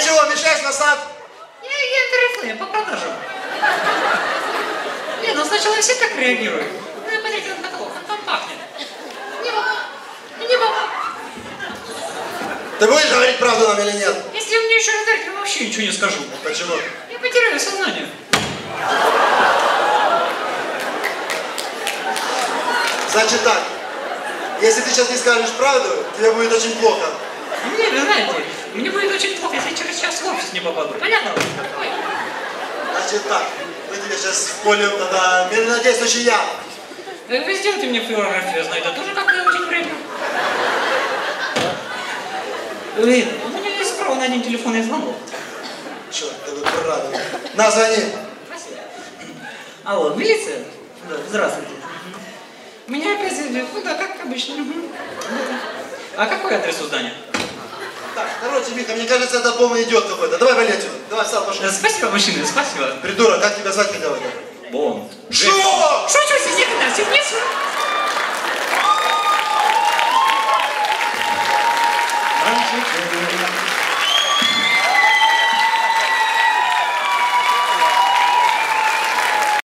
собираешься на сад? Я, я тарифлы, по продажам. Не, ну сначала все так реагируют. Ну, смотрите на потолок, он там пахнет. Небо. Небо. Ты будешь говорить правду нам или нет? Если вы мне еще раз дарите, я вообще ничего не скажу. Почему? Я потеряю сознание. Значит так, если ты сейчас не скажешь правду, тебе будет очень плохо. Не, вы знаете, мне будет очень плохо, я в офис не попаду. Понятно? Значит так, мы тебе сейчас вколем тогда медленно действующий яд. Э, Вы сделайте мне флюорографию, я знаю, это тоже как-то очень время. Блин, у меня есть право на один телефонный звонок. Черт, ты вы правильно. На, звони. Спасибо. Алло, милиция? Да, здравствуйте. Меня опять, э, ну да, как обычно. А какой адрес у здания? Так, короче, Миха, мне кажется, это полный идиот какой-то. Давай вали отсюда. Давай, встал, пошел. Спасибо, мужчины, спасибо. Придурок, как тебя звать хотел? Бонд. Что? Шучу, сидите на сидите. Раньше